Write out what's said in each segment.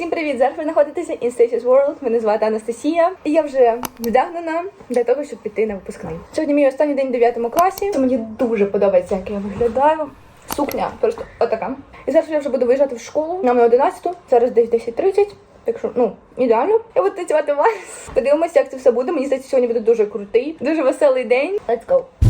Усім привіт! Зараз ви знаходитеся in Stacey's World. Мене звати Анастасія, і я вже вдягнена для того, щоб піти на випускний. Сьогодні мій останній день в 9 класі. Мені дуже подобається, як я виглядаю. Сукня просто отака. І зараз я вже буду виїжджати в школу на 11, зараз десь 10.30. Так що, ну, ідеально. Я буду танцювати вальс. Подивимося, як це все буде. Мені здається, сьогодні буде дуже крутий, дуже веселий день. Let's go!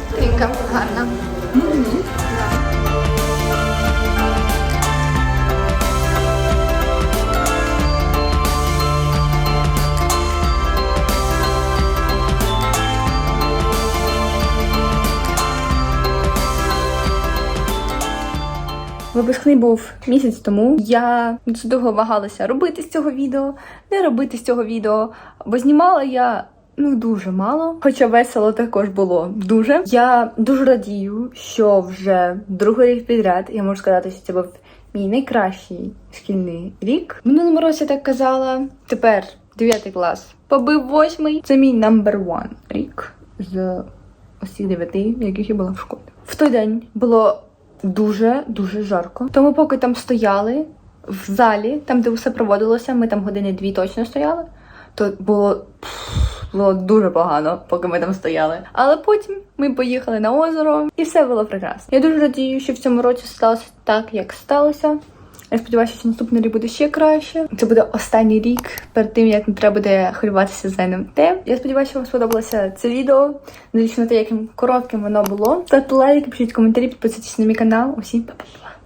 пінка гарна. Випускний був місяць тому. Я дуже довго вагалася робити з цього відео, не робити з цього відео, бо знімала я. Ну, дуже мало, хоча весело також було дуже. Я дуже радію, що вже другий рік підряд я можу сказати, що це був мій найкращий шкільний рік. В минулому році так казала. Тепер 9 клас побив восьмий. Це мій number one рік з усіх дев'яти, яких я була в школі. В той день було дуже дуже жарко. Тому поки там стояли в залі, там де все проводилося, ми там години дві точно стояли, то було. Було дуже погано, поки ми там стояли. Але потім ми поїхали на озеро, і все було прекрасно. Я дуже радію, що в цьому році сталося так, як сталося. Я сподіваюся, що наступний рік буде ще краще. Це буде останній рік перед тим, як не треба буде хвилюватися за НМТ. Я сподіваюся, що вам сподобалося це відео. Надіюсь на те, яким коротким воно було. Ставте лайки, пишіть коментарі, підписуйтесь на мій канал. Усім па-па!